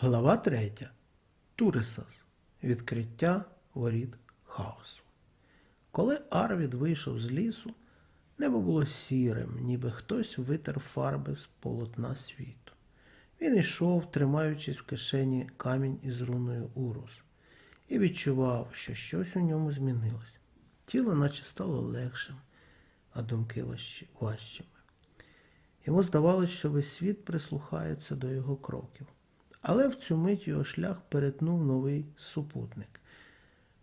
Глава 3. Турисас. Відкриття воріт хаосу. Коли Арвід вийшов з лісу, небо було сірим, ніби хтось витер фарби з полотна світу. Він йшов, тримаючись в кишені камінь із руною Урус, і відчував, що щось у ньому змінилось. Тіло наче стало легшим, а думки важчими. Йому здавалось, що весь світ прислухається до його кроків. Але в цю мить його шлях перетнув новий супутник.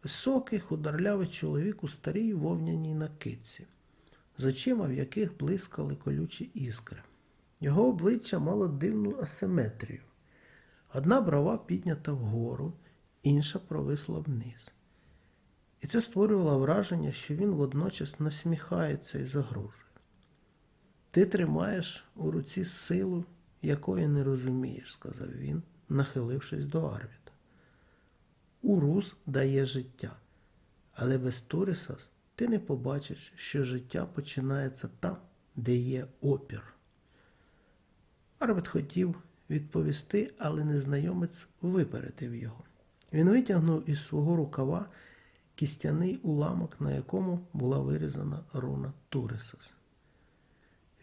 Високий, худорлявий чоловік у старій вовняній накидці, з очима, в яких блискали колючі іскри. Його обличчя мало дивну асиметрію. Одна брова піднята вгору, інша провисла вниз. І це створювало враження, що він водночас насміхається і загрожує. Ти тримаєш у руці силу, якої не розумієш, сказав він, нахилившись до Арвіда. Урус дає життя, але без Турисас ти не побачиш, що життя починається там, де є опір. Арвід хотів відповісти, але незнайомець випередив його. Він витягнув із свого рукава кістяний уламок, на якому була вирізана руна Турисас.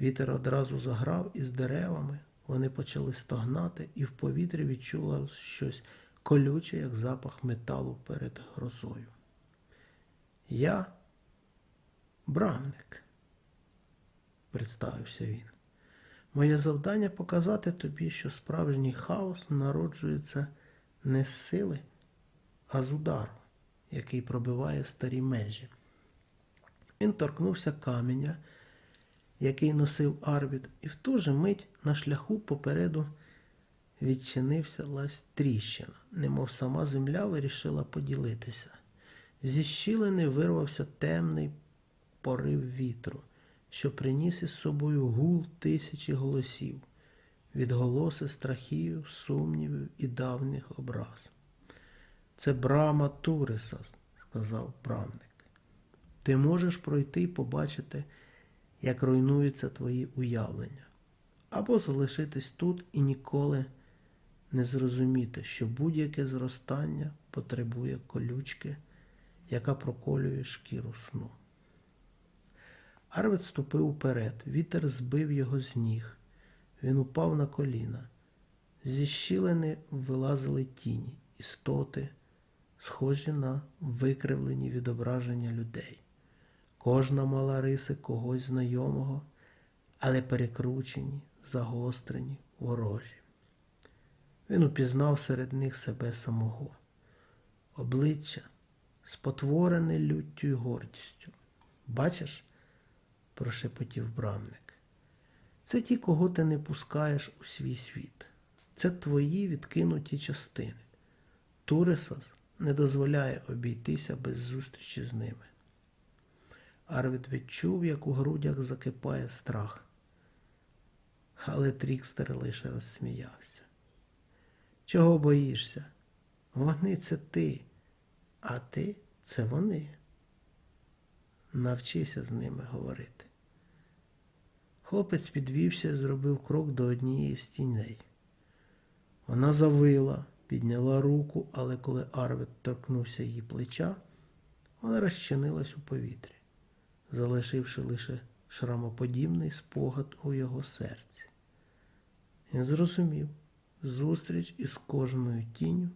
Вітер одразу заграв із деревами, вони почали стогнати, і в повітрі відчуло щось колюче, як запах металу перед грозою. Я брамник, представився він. Моє завдання показати тобі, що справжній хаос народжується не з сили, а з удару, який пробиває старі межі. Він торкнувся каменя, який носив Арвід, і в ту же мить на шляху попереду відчинився лась тріщина, немов сама земля вирішила поділитися. Зі щілини вирвався темний порив вітру, що приніс із собою гул тисячі голосів, відголоси страхів, сумнівів і давніх образ. Це брама Туриса, сказав брамник. Ти можеш пройти і побачити, як руйнуються твої уявлення, або залишитись тут і ніколи не зрозуміти, що будь-яке зростання потребує колючки, яка проколює шкіру сну. Арвид ступив уперед, вітер збив його з ніг. Він упав на коліна. Зі щілини вилазили тіні, істоти, схожі на викривлені відображення людей. Кожна мала риси когось знайомого, але перекручені, загострені, ворожі. Він упізнав серед них себе самого, обличчя, спотворене люттю й гордістю. Бачиш, прошепотів брамник. Це ті, кого ти не пускаєш у свій світ. Це твої відкинуті частини. Турисас не дозволяє обійтися без зустрічі з ними. Арвід відчув, як у грудях закипає страх. Але Трікстер лише розсміявся. Чого боїшся? Вони це ти, а ти це вони. Навчися з ними говорити. Хлопець підвівся і зробив крок до однієї з тіней. Вона завила, підняла руку, але коли Арвід торкнувся її плеча, вона розчинилась у повітрі, залишивши лише шрамоподібний спогад у його серці. Він зрозумів, зустріч із кожною тінню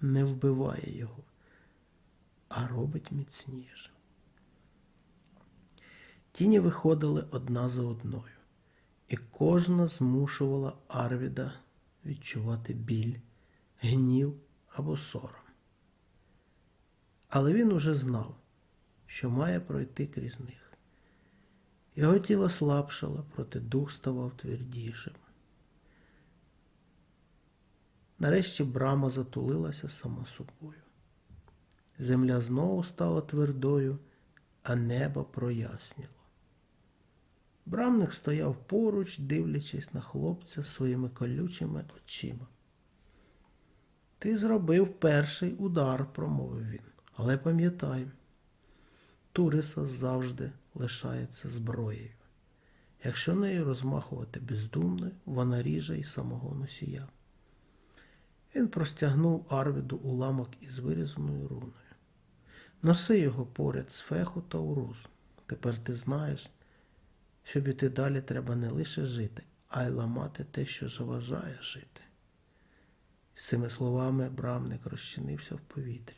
не вбиває його, а робить міцнішим. Тіні виходили одна за одною, і кожна змушувала Арвіда відчувати біль, гнів або сором. Але він уже знав, що має пройти крізь них. Його тіло слабшало, проте дух ставав твердішим. Нарешті брама затулилася сама собою. Земля знову стала твердою, а небо проясніло. Брамник стояв поруч, дивлячись на хлопця своїми колючими очима. Ти зробив перший удар, промовив він. Але пам'ятай, Туриса завжди лишається зброєю. Якщо нею розмахувати бездумно, вона ріже і самого носія. Він простягнув Арвіду уламок із вирізаною руною. Носи його поряд з феху та урус. Тепер ти знаєш, щоб іти далі треба не лише жити, а й ламати те, що заважає жити. З цими словами брамник розчинився в повітрі,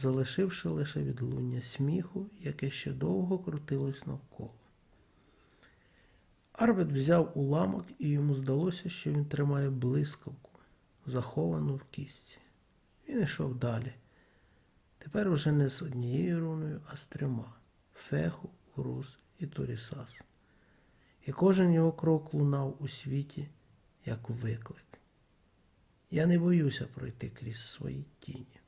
залишивши лише відлуння сміху, яке ще довго крутилось навколо. Арвід взяв уламок, і йому здалося, що він тримає блискавку, заховану в кістці. Він йшов далі. Тепер уже не з однією руною, а з трьома феху, урус і турісас. І кожен його крок лунав у світі, як виклик. Я не боюся пройти крізь свої тіні.